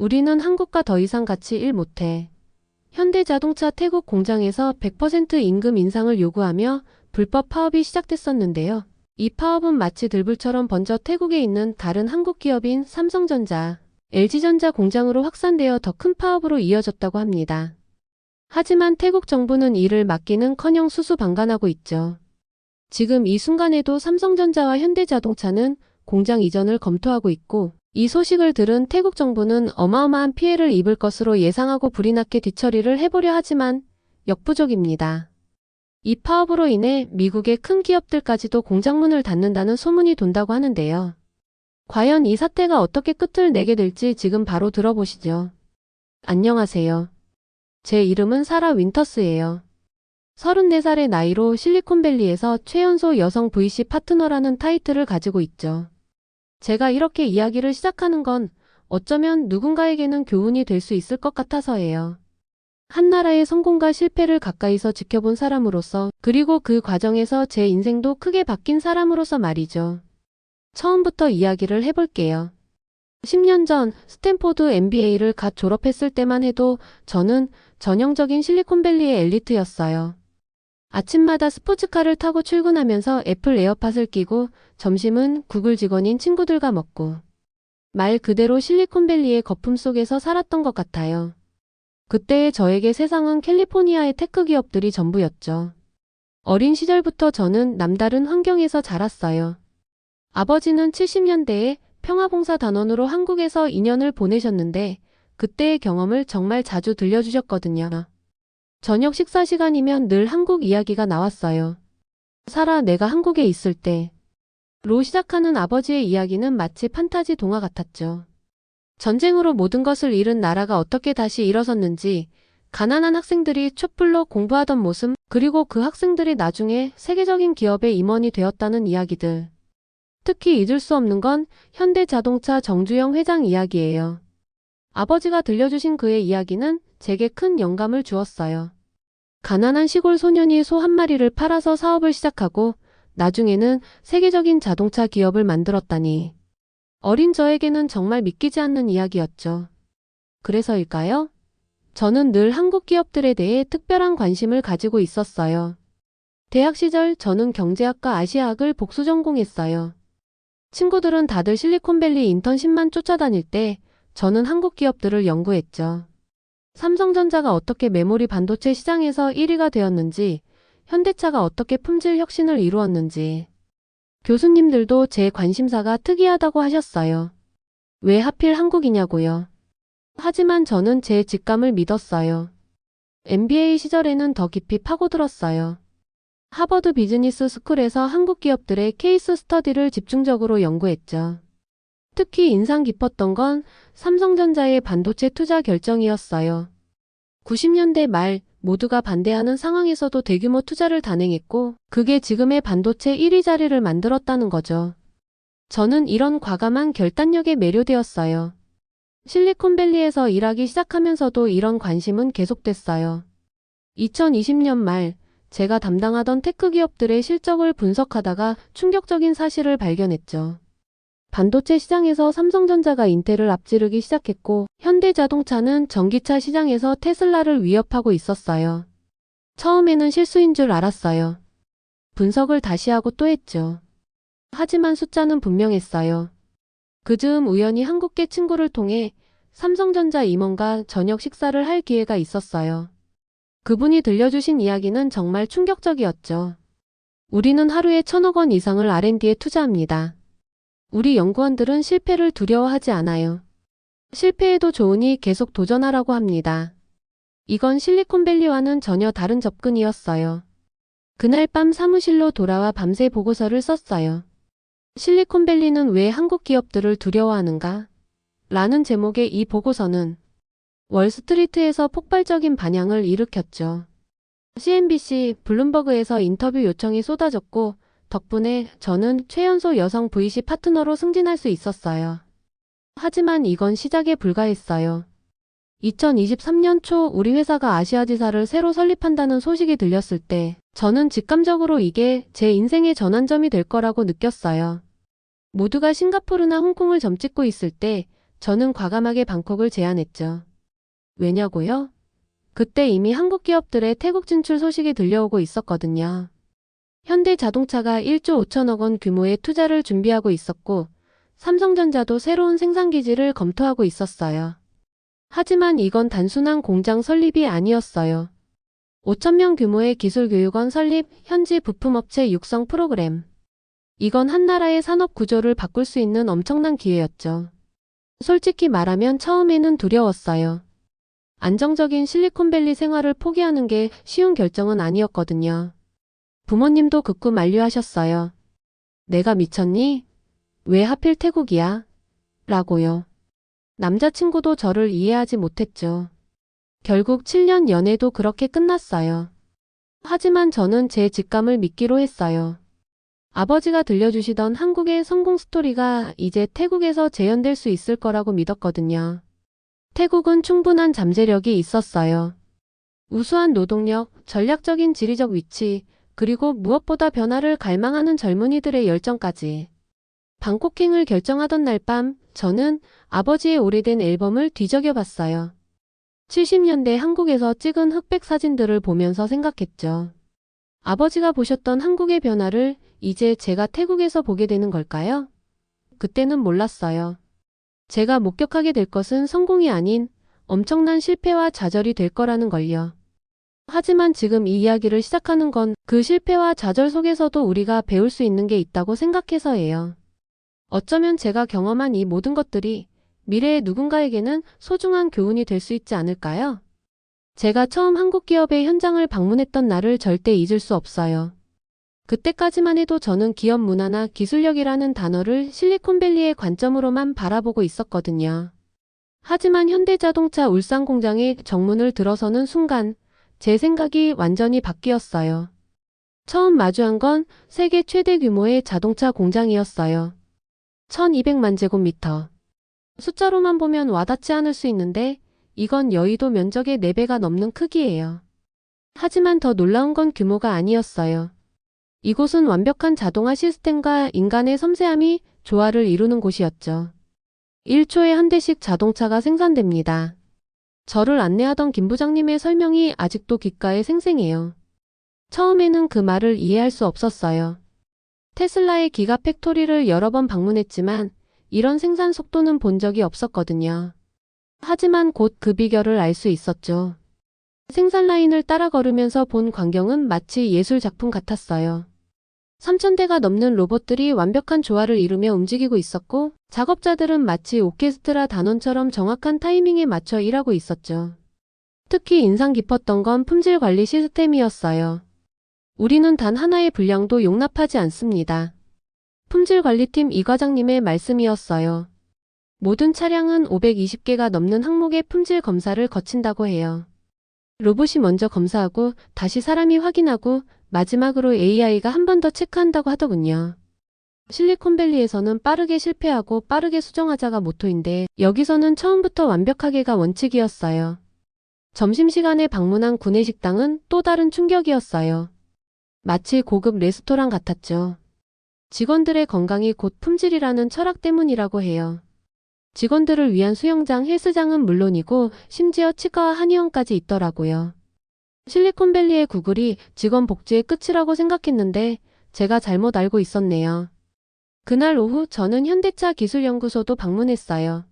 우리는 한국과 더 이상 같이 일 못해. 현대자동차 태국 공장에서 100% 임금 인상을 요구하며 불법 파업이 시작됐었는데요. 이 파업은 마치 들불처럼 번져 태국에 있는 다른 한국 기업인 삼성전자, LG전자 공장으로 확산되어 더 큰 파업으로 이어졌다고 합니다. 하지만 태국 정부는 이를 막기는 커녕 수수방관하고 있죠. 지금 이 순간에도 삼성전자와 현대자동차는 공장 이전을 검토하고 있고 이 소식을 들은 태국 정부는 어마어마한 피해를 입을 것으로 예상하고 불이 났게 뒤처리를 해보려 하지만 역부족입니다. 이 파업으로 인해 미국의 큰 기업들까지도 공장문을 닫는다는 소문이 돈다고 하는데요. 과연 이 사태가 어떻게 끝을 내게 될지 지금 바로 들어보시죠. 안녕하세요. 제 이름은 사라 윈터스예요. 34살의 나이로 실리콘밸리에서 최연소 여성 VC 파트너라는 타이틀을 가지고 있죠. 제가 이렇게 이야기를 시작하는 건 어쩌면 누군가에게는 교훈이 될 수 있을 것 같아서예요. 한 나라의 성공과 실패를 가까이서 지켜본 사람으로서 그리고 그 과정에서 제 인생도 크게 바뀐 사람으로서 말이죠. 처음부터 이야기를 해볼게요. 10년 전 스탠포드 MBA를 갓 졸업했을 때만 해도 저는 전형적인 실리콘밸리의 엘리트였어요. 아침마다 스포츠카를 타고 출근하면서 애플 에어팟을 끼고 점심은 구글 직원인 친구들과 먹고 말 그대로 실리콘밸리의 거품 속에서 살았던 것 같아요. 그때의 저에게 세상은 캘리포니아의 테크 기업들이 전부였죠. 어린 시절부터 저는 남다른 환경에서 자랐어요. 아버지는 70년대에 평화봉사 단원으로 한국에서 2년을 보내셨는데 그때의 경험을 정말 자주 들려주셨거든요. 저녁 식사 시간이면 늘 한국 이야기가 나왔어요. 사라 내가 한국에 있을 때. 로 시작하는 아버지의 이야기는 마치 판타지 동화 같았죠. 전쟁으로 모든 것을 잃은 나라가 어떻게 다시 일어섰는지, 가난한 학생들이 촛불로 공부하던 모습, 그리고 그 학생들이 나중에 세계적인 기업의 임원이 되었다는 이야기들. 특히 잊을 수 없는 건 현대자동차 정주영 회장 이야기예요. 아버지가 들려주신 그의 이야기는 제게 큰 영감을 주었어요. 가난한 시골 소년이 소 한 마리를 팔아서 사업을 시작하고 나중에는 세계적인 자동차 기업을 만들었다니. 어린 저에게는 정말 믿기지 않는 이야기였죠. 그래서일까요? 저는 늘 한국 기업들에 대해 특별한 관심을 가지고 있었어요. 대학 시절 저는 경제학과 아시아학을 복수 전공했어요. 친구들은 다들 실리콘밸리 인턴십만 쫓아다닐 때 저는 한국 기업들을 연구했죠. 삼성전자가 어떻게 메모리 반도체 시장에서 1위가 되었는지, 현대차가 어떻게 품질 혁신을 이루었는지. 교수님들도 제 관심사가 특이하다고 하셨어요. 왜 하필 한국이냐고요. 하지만 저는 제 직감을 믿었어요. MBA 시절에는 더 깊이 파고들었어요. 하버드 비즈니스 스쿨에서 한국 기업들의 케이스 스터디를 집중적으로 연구했죠. 특히 인상 깊었던 건 삼성전자의 반도체 투자 결정이었어요. 90년대 말 모두가 반대하는 상황에서도 대규모 투자를 단행했고 그게 지금의 반도체 1위 자리를 만들었다는 거죠. 저는 이런 과감한 결단력에 매료되었어요. 실리콘밸리에서 일하기 시작하면서도 이런 관심은 계속됐어요. 2020년 말 제가 담당하던 테크 기업들의 실적을 분석하다가 충격적인 사실을 발견했죠. 반도체 시장에서 삼성전자가 인텔을 앞지르기 시작했고 현대자동차는 전기차 시장에서 테슬라를 위협하고 있었어요. 처음에는 실수인 줄 알았어요. 분석을 다시 하고 또 했죠. 하지만 숫자는 분명했어요. 그 즈음 우연히 한국계 친구를 통해 삼성전자 임원과 저녁 식사를 할 기회가 있었어요. 그분이 들려주신 이야기는 정말 충격적이었죠. 우리는 하루에 천억 원 이상을 R&D에 투자합니다. 우리 연구원들은 실패를 두려워하지 않아요. 실패해도 좋으니 계속 도전하라고 합니다. 이건 실리콘밸리와는 전혀 다른 접근이었어요. 그날 밤 사무실로 돌아와 밤새 보고서를 썼어요. 실리콘밸리는 왜 한국 기업들을 두려워하는가? 라는 제목의 이 보고서는 월스트리트에서 폭발적인 반향을 일으켰죠. CNBC, 블룸버그에서 인터뷰 요청이 쏟아졌고 덕분에 저는 최연소 여성 VC 파트너로 승진할 수 있었어요. 하지만 이건 시작에 불과했어요. 2023년 초 우리 회사가 아시아 지사를 새로 설립한다는 소식이 들렸을 때 저는 직감적으로 이게 제 인생의 전환점이 될 거라고 느꼈어요. 모두가 싱가포르나 홍콩을 점찍고 있을 때 저는 과감하게 방콕을 제안했죠. 왜냐고요? 그때 이미 한국 기업들의 태국 진출 소식이 들려오고 있었거든요. 현대 자동차가 1조 5천억 원 규모의 투자를 준비하고 있었고, 삼성전자도 새로운 생산기지를 검토하고 있었어요. 하지만 이건 단순한 공장 설립이 아니었어요. 5천명 규모의 기술교육원 설립, 현지 부품업체 육성 프로그램. 이건 한 나라의 산업 구조를 바꿀 수 있는 엄청난 기회였죠. 솔직히 말하면 처음에는 두려웠어요. 안정적인 실리콘밸리 생활을 포기하는 게 쉬운 결정은 아니었거든요. 부모님도 극구 만류하셨어요. 내가 미쳤니? 왜 하필 태국이야? 라고요. 남자친구도 저를 이해하지 못했죠. 결국 7년 연애도 그렇게 끝났어요. 하지만 저는 제 직감을 믿기로 했어요. 아버지가 들려주시던 한국의 성공 스토리가 이제 태국에서 재현될 수 있을 거라고 믿었거든요. 태국은 충분한 잠재력이 있었어요. 우수한 노동력, 전략적인 지리적 위치, 그리고 무엇보다 변화를 갈망하는 젊은이들의 열정까지. 방콕행을 결정하던 날 밤, 저는 아버지의 오래된 앨범을 뒤적여 봤어요. 70년대 한국에서 찍은 흑백 사진들을 보면서 생각했죠. 아버지가 보셨던 한국의 변화를 이제 제가 태국에서 보게 되는 걸까요? 그때는 몰랐어요. 제가 목격하게 될 것은 성공이 아닌 엄청난 실패와 좌절이 될 거라는 걸요. 하지만 지금 이 이야기를 시작하는 건 그 실패와 좌절 속에서도 우리가 배울 수 있는 게 있다고 생각해서예요. 어쩌면 제가 경험한 이 모든 것들이 미래의 누군가에게는 소중한 교훈이 될 수 있지 않을까요? 제가 처음 한국 기업의 현장을 방문했던 날을 절대 잊을 수 없어요. 그때까지만 해도 저는 기업 문화나 기술력이라는 단어를 실리콘밸리의 관점으로만 바라보고 있었거든요. 하지만 현대자동차 울산 공장의 정문을 들어서는 순간 제 생각이 완전히 바뀌었어요. 처음 마주한 건 세계 최대 규모의 자동차 공장이었어요. 1200만 제곱미터. 숫자로만 보면 와닿지 않을 수 있는데 이건 여의도 면적의 4배가 넘는 크기예요. 하지만 더 놀라운 건 규모가 아니었어요. 이곳은 완벽한 자동화 시스템과 인간의 섬세함이 조화를 이루는 곳이었죠. 1초에 한 대씩 자동차가 생산됩니다. 저를 안내하던 김 부장님의 설명이 아직도 귓가에 생생해요. 처음에는 그 말을 이해할 수 없었어요. 테슬라의 기가 팩토리를 여러 번 방문했지만 이런 생산 속도는 본 적이 없었거든요. 하지만 곧 그 비결을 알 수 있었죠. 생산 라인을 따라 걸으면서 본 광경은 마치 예술 작품 같았어요. 3,000대가 넘는 로봇들이 완벽한 조화를 이루며 움직이고 있었고 작업자들은 마치 오케스트라 단원처럼 정확한 타이밍에 맞춰 일하고 있었죠. 특히 인상 깊었던 건 품질 관리 시스템이었어요. 우리는 단 하나의 불량도 용납하지 않습니다. 품질 관리팀 이 과장님의 말씀이었어요. 모든 차량은 520개가 넘는 항목의 품질 검사를 거친다고 해요. 로봇이 먼저 검사하고 다시 사람이 확인하고 마지막으로 AI가 한 번 더 체크한다고 하더군요. 실리콘밸리에서는 빠르게 실패하고 빠르게 수정하자가 모토인데 여기서는 처음부터 완벽하게가 원칙이었어요. 점심시간에 방문한 구내식당은 또 다른 충격이었어요. 마치 고급 레스토랑 같았죠. 직원들의 건강이 곧 품질이라는 철학 때문이라고 해요. 직원들을 위한 수영장, 헬스장은 물론이고 심지어 치과와 한의원까지 있더라고요. 실리콘밸리의 구글이 직원 복지의 끝이라고 생각했는데 제가 잘못 알고 있었네요. 그날 오후 저는 현대차 기술연구소도 방문했어요.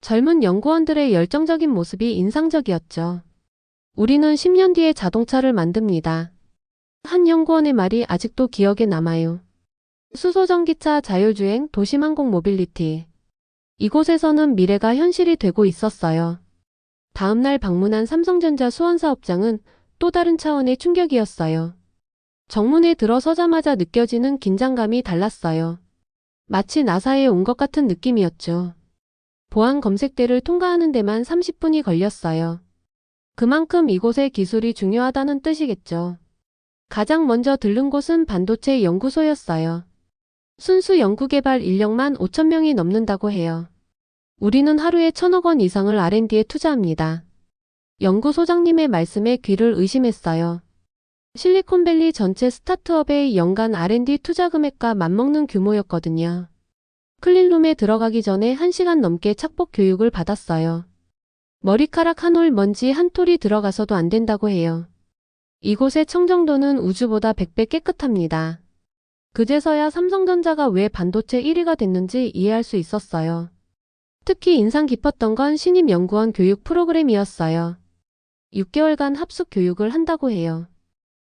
젊은 연구원들의 열정적인 모습이 인상적이었죠. 우리는 10년 뒤에 자동차를 만듭니다. 한 연구원의 말이 아직도 기억에 남아요. 수소전기차 자율주행 도심항공 모빌리티. 이곳에서는 미래가 현실이 되고 있었어요. 다음날 방문한 삼성전자 수원사업장은 또 다른 차원의 충격이었어요. 정문에 들어서자마자 느껴지는 긴장감이 달랐어요. 마치 나사에 온 것 같은 느낌이었죠. 보안 검색대를 통과하는 데만 30분이 걸렸어요. 그만큼 이곳의 기술이 중요하다는 뜻이겠죠. 가장 먼저 들른 곳은 반도체 연구소였어요. 순수 연구개발 인력만 5천 명이 넘는다고 해요. 우리는 하루에 천억 원 이상을 R&D에 투자합니다. 연구소장님의 말씀에 귀를 의심했어요. 실리콘밸리 전체 스타트업의 연간 R&D 투자 금액과 맞먹는 규모였거든요. 클린룸에 들어가기 전에 1시간 넘게 착복 교육을 받았어요. 머리카락 한 올 먼지 한 톨이 들어가서도 안 된다고 해요. 이곳의 청정도는 우주보다 100배 깨끗합니다. 그제서야 삼성전자가 왜 반도체 1위가 됐는지 이해할 수 있었어요. 특히 인상 깊었던 건 신입 연구원 교육 프로그램이었어요. 6개월간 합숙 교육을 한다고 해요.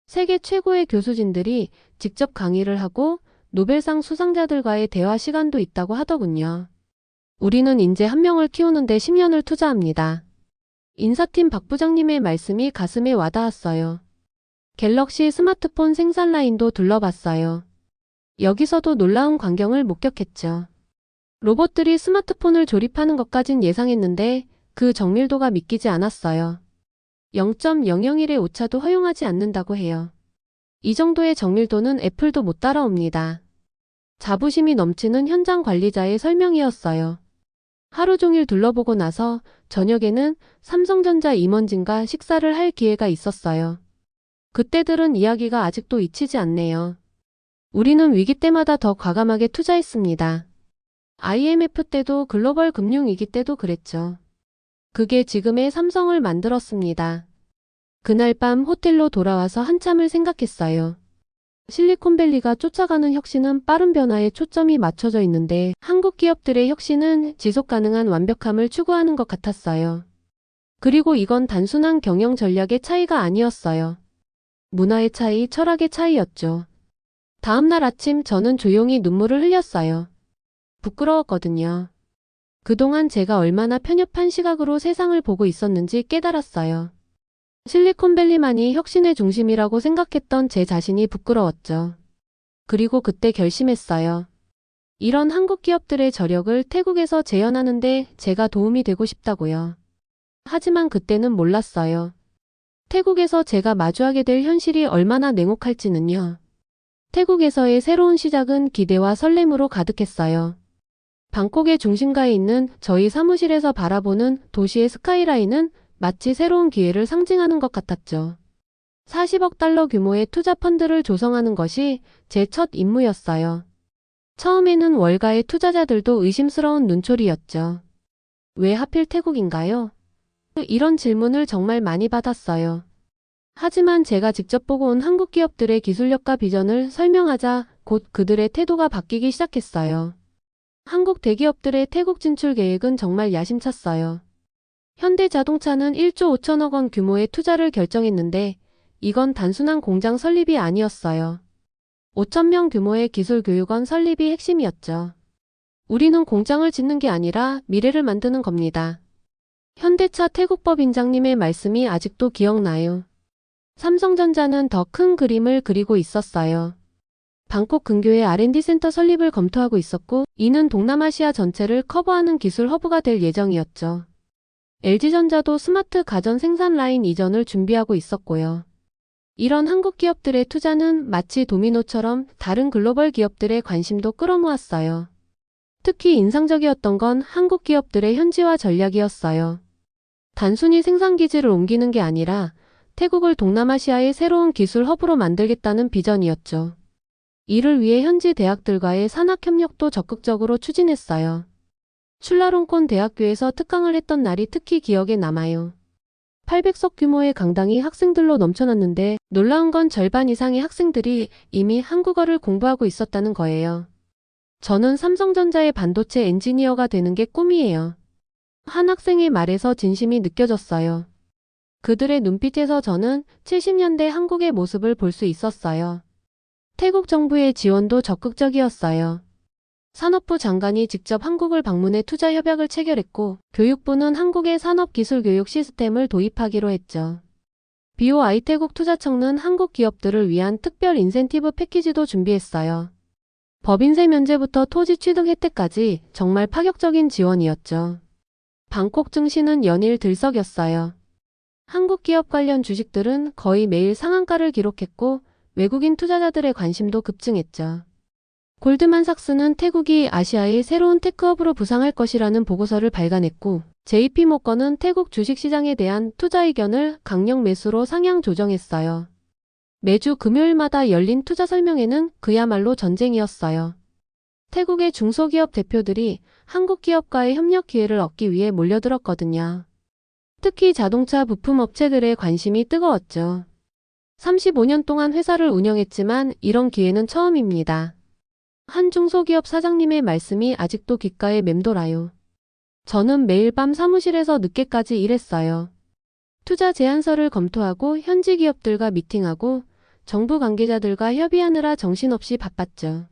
세계 최고의 교수진들이 직접 강의를 하고 노벨상 수상자들과의 대화 시간도 있다고 하더군요. 우리는 인재 한 명을 키우는데 10년을 투자합니다. 인사팀 박 부장님의 말씀이 가슴에 와닿았어요. 갤럭시 스마트폰 생산 라인도 둘러봤어요. 여기서도 놀라운 광경을 목격했죠. 로봇들이 스마트폰을 조립하는 것까진 예상했는데 그 정밀도가 믿기지 않았어요. 0.001의 오차도 허용하지 않는다고 해요. 이 정도의 정밀도는 애플도 못 따라옵니다. 자부심이 넘치는 현장 관리자의 설명이었어요. 하루 종일 둘러보고 나서 저녁에는 삼성전자 임원진과 식사를 할 기회가 있었어요. 그때 들은 이야기가 아직도 잊히지 않네요. 우리는 위기 때마다 더 과감하게 투자했습니다. IMF 때도 글로벌 금융위기 때도 그랬죠. 그게 지금의 삼성을 만들었습니다. 그날 밤 호텔로 돌아와서 한참을 생각했어요. 실리콘밸리가 쫓아가는 혁신은 빠른 변화에 초점이 맞춰져 있는데 한국 기업들의 혁신은 지속 가능한 완벽함을 추구하는 것 같았어요. 그리고 이건 단순한 경영 전략의 차이가 아니었어요. 문화의 차이, 철학의 차이였죠. 다음날 아침 저는 조용히 눈물을 흘렸어요. 부끄러웠거든요. 그동안 제가 얼마나 편협한 시각으로 세상을 보고 있었는지 깨달았어요. 실리콘밸리만이 혁신의 중심이라고 생각했던 제 자신이 부끄러웠죠. 그리고 그때 결심했어요. 이런 한국 기업들의 저력을 태국에서 재현하는데 제가 도움이 되고 싶다고요. 하지만 그때는 몰랐어요. 태국에서 제가 마주하게 될 현실이 얼마나 냉혹할지는요. 태국에서의 새로운 시작은 기대와 설렘으로 가득했어요. 방콕의 중심가에 있는 저희 사무실에서 바라보는 도시의 스카이라인은 마치 새로운 기회를 상징하는 것 같았죠. 40억 달러 규모의 투자 펀드를 조성하는 것이 제 첫 임무였어요. 처음에는 월가의 투자자들도 의심스러운 눈초리였죠. 왜 하필 태국인가요? 이런 질문을 정말 많이 받았어요. 하지만 제가 직접 보고 온 한국 기업들의 기술력과 비전을 설명하자 곧 그들의 태도가 바뀌기 시작했어요. 한국 대기업들의 태국 진출 계획은 정말 야심찼어요. 현대자동차는 1조 5천억 원 규모의 투자를 결정했는데 이건 단순한 공장 설립이 아니었어요. 5천 명 규모의 기술교육원 설립이 핵심이었죠. 우리는 공장을 짓는 게 아니라 미래를 만드는 겁니다. 현대차 태국법 인장님의 말씀이 아직도 기억나요. 삼성전자는 더 큰 그림을 그리고 있었어요. 방콕 근교의 R&D 센터 설립을 검토하고 있었고 이는 동남아시아 전체를 커버하는 기술 허브가 될 예정이었죠. LG전자도 스마트 가전 생산 라인 이전을 준비하고 있었고요. 이런 한국 기업들의 투자는 마치 도미노처럼 다른 글로벌 기업들의 관심도 끌어모았어요. 특히 인상적이었던 건 한국 기업들의 현지화 전략이었어요. 단순히 생산 기지를 옮기는 게 아니라 태국을 동남아시아의 새로운 기술 허브로 만들겠다는 비전이었죠. 이를 위해 현지 대학들과의 산학 협력도 적극적으로 추진했어요. 출라롱콘 대학교에서 특강을 했던 날이 특히 기억에 남아요. 800석 규모의 강당이 학생들로 넘쳐났는데 놀라운 건 절반 이상의 학생들이 이미 한국어를 공부하고 있었다는 거예요. 저는 삼성전자의 반도체 엔지니어가 되는 게 꿈이에요. 한 학생의 말에서 진심이 느껴졌어요. 그들의 눈빛에서 저는 70년대 한국의 모습을 볼 수 있었어요. 태국 정부의 지원도 적극적이었어요. 산업부 장관이 직접 한국을 방문해 투자 협약을 체결했고 교육부는 한국의 산업기술 교육 시스템을 도입하기로 했죠. BOI 태국 투자청은 한국 기업들을 위한 특별 인센티브 패키지도 준비했어요. 법인세 면제부터 토지 취득 혜택까지 정말 파격적인 지원이었죠. 방콕 증시는 연일 들썩였어요. 한국 기업 관련 주식들은 거의 매일 상한가를 기록했고 외국인 투자자들의 관심도 급증했죠. 골드만삭스는 태국이 아시아의 새로운 테크업으로 부상할 것이라는 보고서를 발간했고 JP모건은 태국 주식시장에 대한 투자 의견을 강력 매수로 상향 조정했어요. 매주 금요일마다 열린 투자 설명회는 그야말로 전쟁이었어요. 태국의 중소기업 대표들이 한국 기업과의 협력 기회를 얻기 위해 몰려들었거든요. 특히 자동차 부품 업체들의 관심이 뜨거웠죠. 35년 동안 회사를 운영했지만 이런 기회는 처음입니다. 한 중소기업 사장님의 말씀이 아직도 귓가에 맴돌아요. 저는 매일 밤 사무실에서 늦게까지 일했어요. 투자 제안서를 검토하고 현지 기업들과 미팅하고 정부 관계자들과 협의하느라 정신없이 바빴죠.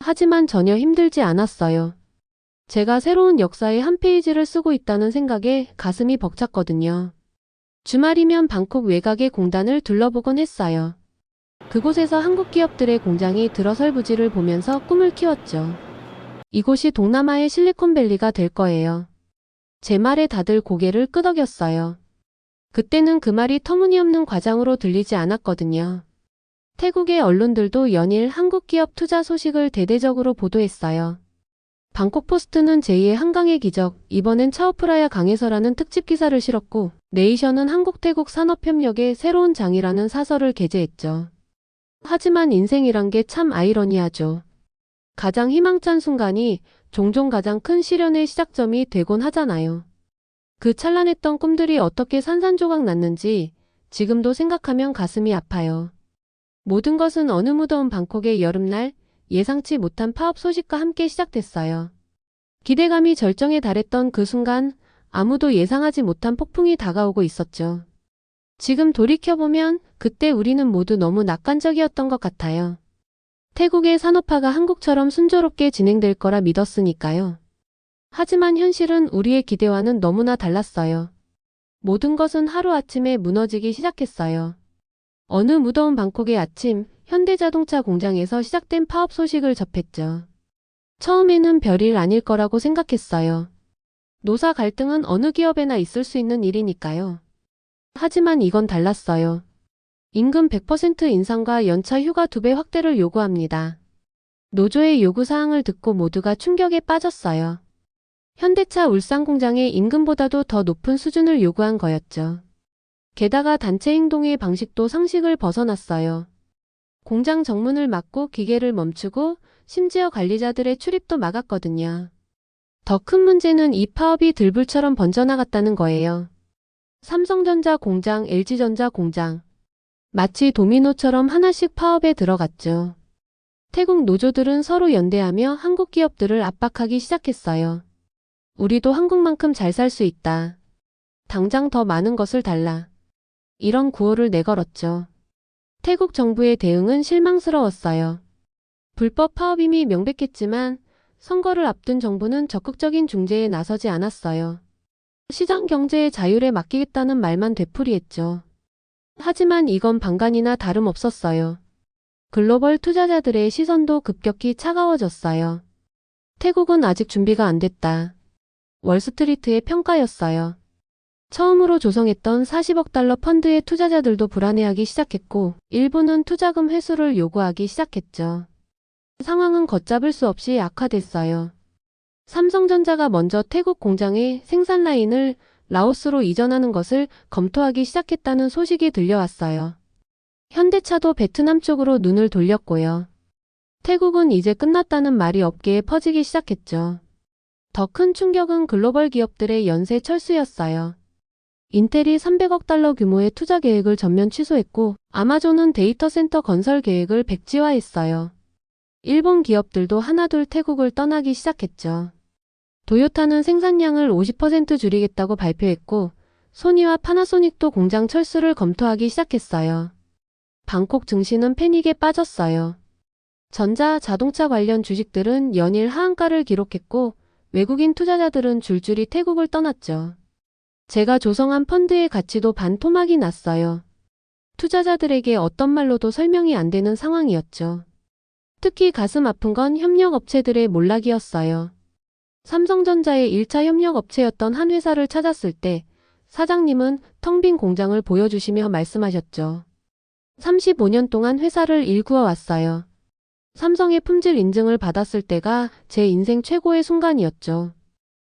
하지만 전혀 힘들지 않았어요. 제가 새로운 역사의 한 페이지를 쓰고 있다는 생각에 가슴이 벅찼거든요. 주말이면 방콕 외곽의 공단을 둘러보곤 했어요. 그곳에서 한국 기업들의 공장이 들어설 부지를 보면서 꿈을 키웠죠. 이곳이 동남아의 실리콘밸리가 될 거예요. 제 말에 다들 고개를 끄덕였어요. 그때는 그 말이 터무니없는 과장으로 들리지 않았거든요. 태국의 언론들도 연일 한국 기업 투자 소식을 대대적으로 보도했어요. 방콕 포스트는 제2의 한강의 기적, 이번엔 차오프라야 강에서라는 특집 기사를 실었고, 네이션은 한국-태국 산업협력의 새로운 장이라는 사설을 게재했죠. 하지만 인생이란 게 참 아이러니하죠. 가장 희망찬 순간이 종종 가장 큰 시련의 시작점이 되곤 하잖아요. 그 찬란했던 꿈들이 어떻게 산산조각 났는지 지금도 생각하면 가슴이 아파요. 모든 것은 어느 무더운 방콕의 여름날 예상치 못한 파업 소식과 함께 시작됐어요. 기대감이 절정에 달했던 그 순간 아무도 예상하지 못한 폭풍이 다가오고 있었죠. 지금 돌이켜보면 그때 우리는 모두 너무 낙관적이었던 것 같아요. 태국의 산업화가 한국처럼 순조롭게 진행될 거라 믿었으니까요. 하지만 현실은 우리의 기대와는 너무나 달랐어요. 모든 것은 하루아침에 무너지기 시작했어요. 어느 무더운 방콕의 아침, 현대자동차 공장에서 시작된 파업 소식을 접했죠. 처음에는 별일 아닐 거라고 생각했어요. 노사 갈등은 어느 기업에나 있을 수 있는 일이니까요. 하지만 이건 달랐어요. 임금 100% 인상과 연차 휴가 2배 확대를 요구합니다. 노조의 요구사항을 듣고 모두가 충격에 빠졌어요. 현대차 울산 공장의 임금보다도 더 높은 수준을 요구한 거였죠. 게다가 단체 행동의 방식도 상식을 벗어났어요. 공장 정문을 막고 기계를 멈추고 심지어 관리자들의 출입도 막았거든요. 더 큰 문제는 이 파업이 들불처럼 번져나갔다는 거예요. 삼성전자 공장, LG전자 공장. 마치 도미노처럼 하나씩 파업에 들어갔죠. 태국 노조들은 서로 연대하며 한국 기업들을 압박하기 시작했어요. 우리도 한국만큼 잘 살 수 있다. 당장 더 많은 것을 달라. 이런 구호를 내걸었죠. 태국 정부의 대응은 실망스러웠어요. 불법 파업임이 명백했지만 선거를 앞둔 정부는 적극적인 중재에 나서지 않았어요. 시장 경제의 자율에 맡기겠다는 말만 되풀이했죠. 하지만 이건 방간이나 다름없었어요. 글로벌 투자자들의 시선도 급격히 차가워졌어요. 태국은 아직 준비가 안 됐다. 월스트리트의 평가였어요. 처음으로 조성했던 40억 달러 펀드의 투자자들도 불안해하기 시작했고, 일부는 투자금 회수를 요구하기 시작했죠. 상황은 걷잡을 수 없이 악화됐어요. 삼성전자가 먼저 태국 공장의 생산 라인을 라오스로 이전하는 것을 검토하기 시작했다는 소식이 들려왔어요. 현대차도 베트남 쪽으로 눈을 돌렸고요. 태국은 이제 끝났다는 말이 업계에 퍼지기 시작했죠. 더 큰 충격은 글로벌 기업들의 연쇄 철수였어요. 인텔이 300억 달러 규모의 투자 계획을 전면 취소했고, 아마존은 데이터 센터 건설 계획을 백지화했어요. 일본 기업들도 하나둘 태국을 떠나기 시작했죠. 도요타는 생산량을 50% 줄이겠다고 발표했고, 소니와 파나소닉도 공장 철수를 검토하기 시작했어요. 방콕 증시는 패닉에 빠졌어요. 전자, 자동차 관련 주식들은 연일 하한가를 기록했고, 외국인 투자자들은 줄줄이 태국을 떠났죠. 제가 조성한 펀드의 가치도 반토막이 났어요. 투자자들에게 어떤 말로도 설명이 안 되는 상황이었죠. 특히 가슴 아픈 건 협력업체들의 몰락이었어요. 삼성전자의 1차 협력업체였던 한 회사를 찾았을 때 사장님은 텅 빈 공장을 보여주시며 말씀하셨죠. 35년 동안 회사를 일구어 왔어요. 삼성의 품질 인증을 받았을 때가 제 인생 최고의 순간이었죠.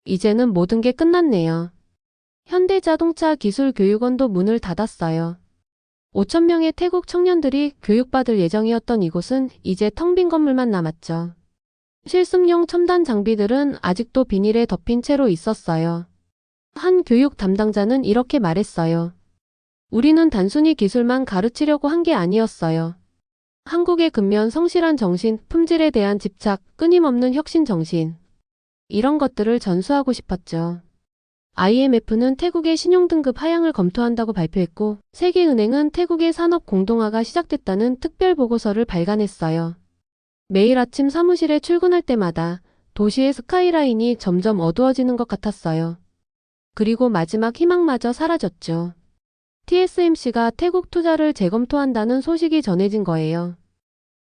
이제는 모든 게 끝났네요. 현대자동차 기술교육원도 문을 닫았어요. 5천 명의 태국 청년들이 교육받을 예정이었던 이곳은 이제 텅 빈 건물만 남았죠. 실습용 첨단 장비들은 아직도 비닐에 덮인 채로 있었어요. 한 교육 담당자는 이렇게 말했어요. 우리는 단순히 기술만 가르치려고 한 게 아니었어요. 한국의 근면 성실한 정신, 품질에 대한 집착, 끊임없는 혁신 정신. 이런 것들을 전수하고 싶었죠. IMF는 태국의 신용등급 하향을 검토한다고 발표했고, 세계은행은 태국의 산업 공동화가 시작됐다는 특별 보고서를 발간했어요. 매일 아침 사무실에 출근할 때마다 도시의 스카이라인이 점점 어두워지는 것 같았어요. 그리고 마지막 희망마저 사라졌죠. TSMC가 태국 투자를 재검토한다는 소식이 전해진 거예요.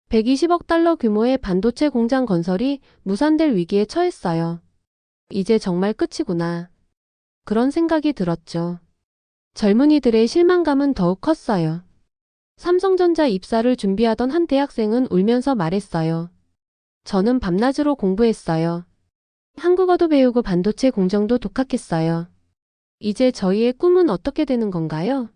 120억 달러 규모의 반도체 공장 건설이 무산될 위기에 처했어요. 이제 정말 끝이구나. 그런 생각이 들었죠. 젊은이들의 실망감은 더욱 컸어요. 삼성전자 입사를 준비하던 한 대학생은 울면서 말했어요. 저는 밤낮으로 공부했어요. 한국어도 배우고 반도체 공정도 독학했어요. 이제 저희의 꿈은 어떻게 되는 건가요?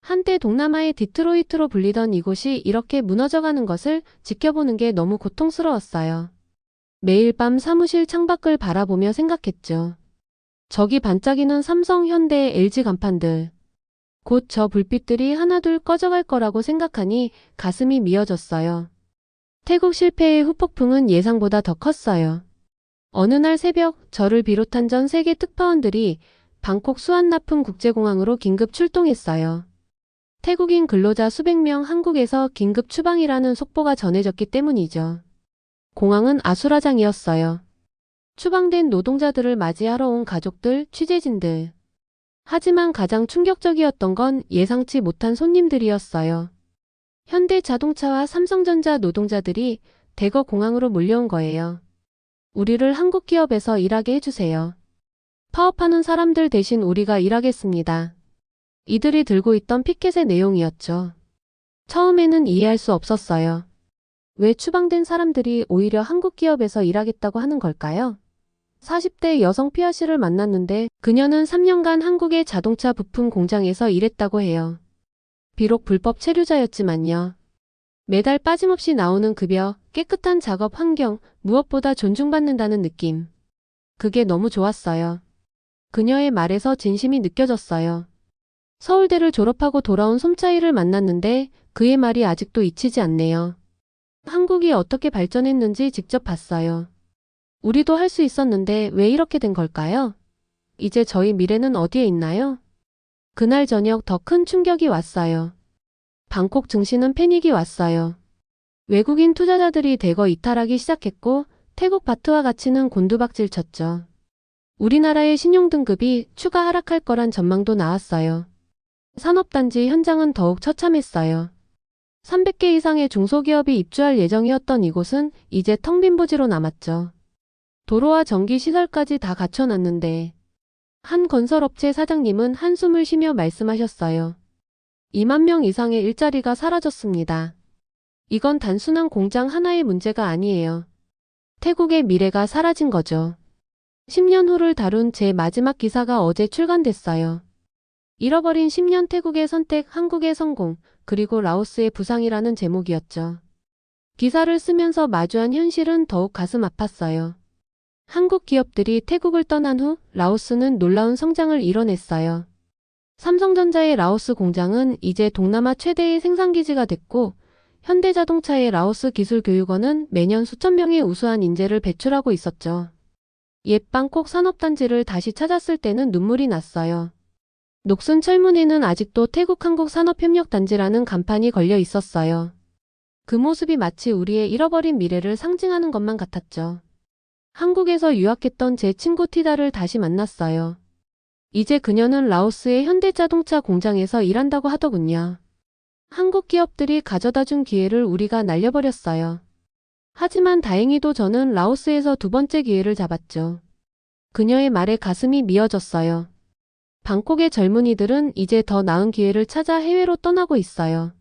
한때 동남아의 디트로이트로 불리던 이곳이 이렇게 무너져가는 것을 지켜보는 게 너무 고통스러웠어요. 매일 밤 사무실 창밖을 바라보며 생각했죠. 저기 반짝이는 삼성, 현대, LG 간판들. 곧 저 불빛들이 하나둘 꺼져갈 거라고 생각하니 가슴이 미어졌어요. 태국 실패의 후폭풍은 예상보다 더 컸어요. 어느 날 새벽 저를 비롯한 전 세계 특파원들이 방콕 수완나품 국제공항으로 긴급 출동했어요. 태국인 근로자 수백 명 한국에서 긴급 추방이라는 속보가 전해졌기 때문이죠. 공항은 아수라장이었어요. 추방된 노동자들을 맞이하러 온 가족들, 취재진들. 하지만 가장 충격적이었던 건 예상치 못한 손님들이었어요. 현대 자동차와 삼성전자 노동자들이 대거 공항으로 몰려온 거예요. 우리를 한국 기업에서 일하게 해주세요. 파업하는 사람들 대신 우리가 일하겠습니다. 이들이 들고 있던 피켓의 내용이었죠. 처음에는 이해할 수 없었어요. 왜 추방된 사람들이 오히려 한국 기업에서 일하겠다고 하는 걸까요? 40대 여성 피아 씨를 만났는데 그녀는 3년간 한국의 자동차 부품 공장에서 일했다고 해요. 비록 불법 체류자였지만요. 매달 빠짐없이 나오는 급여, 깨끗한 작업 환경, 무엇보다 존중받는다는 느낌. 그게 너무 좋았어요. 그녀의 말에서 진심이 느껴졌어요. 서울대를 졸업하고 돌아온 솜차이를 만났는데 그의 말이 아직도 잊히지 않네요. 한국이 어떻게 발전했는지 직접 봤어요. 우리도 할 수 있었는데 왜 이렇게 된 걸까요? 이제 저희 미래는 어디에 있나요? 그날 저녁 더 큰 충격이 왔어요. 방콕 증시는 패닉이 왔어요. 외국인 투자자들이 대거 이탈하기 시작했고 태국 바트와 가치는 곤두박질 쳤죠. 우리나라의 신용등급이 추가 하락할 거란 전망도 나왔어요. 산업단지 현장은 더욱 처참했어요. 300개 이상의 중소기업이 입주할 예정이었던 이곳은 이제 텅 빈 부지로 남았죠. 도로와 전기 시설까지 다 갖춰놨는데 한 건설업체 사장님은 한숨을 쉬며 말씀하셨어요. 2만 명 이상의 일자리가 사라졌습니다. 이건 단순한 공장 하나의 문제가 아니에요. 태국의 미래가 사라진 거죠. 10년 후를 다룬 제 마지막 기사가 어제 출간됐어요. 잃어버린 10년 태국의 선택, 한국의 성공, 그리고 라오스의 부상이라는 제목이었죠. 기사를 쓰면서 마주한 현실은 더욱 가슴 아팠어요. 한국 기업들이 태국을 떠난 후 라오스는 놀라운 성장을 이뤄냈어요. 삼성전자의 라오스 공장은 이제 동남아 최대의 생산기지가 됐고 현대자동차의 라오스 기술교육원은 매년 수천 명의 우수한 인재를 배출하고 있었죠. 옛 방콕 산업단지를 다시 찾았을 때는 눈물이 났어요. 녹슨 철문에는 아직도 태국 한국 산업협력단지라는 간판이 걸려 있었어요. 그 모습이 마치 우리의 잃어버린 미래를 상징하는 것만 같았죠. 한국에서 유학했던 제 친구 티다를 다시 만났어요. 이제 그녀는 라오스의 현대자동차 공장에서 일한다고 하더군요. 한국 기업들이 가져다 준 기회를 우리가 날려버렸어요. 하지만 다행히도 저는 라오스에서 두 번째 기회를 잡았죠. 그녀의 말에 가슴이 미어졌어요. 방콕의 젊은이들은 이제 더 나은 기회를 찾아 해외로 떠나고 있어요.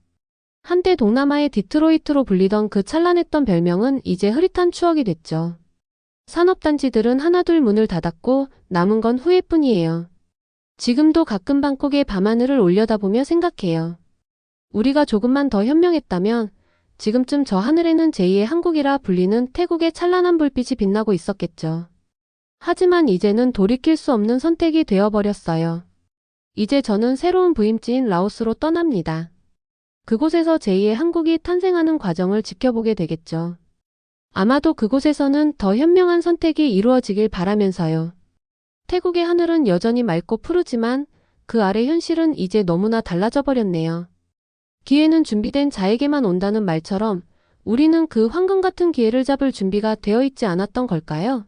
한때 동남아의 디트로이트로 불리던 그 찬란했던 별명은 이제 흐릿한 추억이 됐죠. 산업단지들은 하나둘 문을 닫았고 남은 건 후회뿐이에요. 지금도 가끔 방콕의 밤하늘을 올려다보며 생각해요. 우리가 조금만 더 현명했다면 지금쯤 저 하늘에는 제2의 한국이라 불리는 태국의 찬란한 불빛이 빛나고 있었겠죠. 하지만 이제는 돌이킬 수 없는 선택이 되어버렸어요. 이제 저는 새로운 부임지인 라오스로 떠납니다. 그곳에서 제2의 한국이 탄생하는 과정을 지켜보게 되겠죠. 아마도 그곳에서는 더 현명한 선택이 이루어지길 바라면서요. 태국의 하늘은 여전히 맑고 푸르지만 그 아래 현실은 이제 너무나 달라져 버렸네요. 기회는 준비된 자에게만 온다는 말처럼 우리는 그 황금 같은 기회를 잡을 준비가 되어 있지 않았던 걸까요?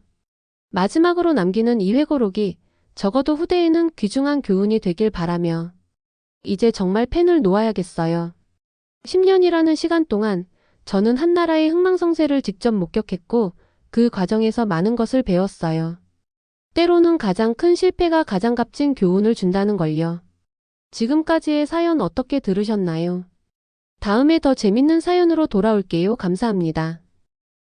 마지막으로 남기는 이 회고록이 적어도 후대에는 귀중한 교훈이 되길 바라며 이제 정말 펜을 놓아야겠어요. 10년이라는 시간 동안 저는 한 나라의 흥망성쇠를 직접 목격했고 그 과정에서 많은 것을 배웠어요. 때로는 가장 큰 실패가 가장 값진 교훈을 준다는 걸요. 지금까지의 사연 어떻게 들으셨나요? 다음에 더 재밌는 사연으로 돌아올게요. 감사합니다.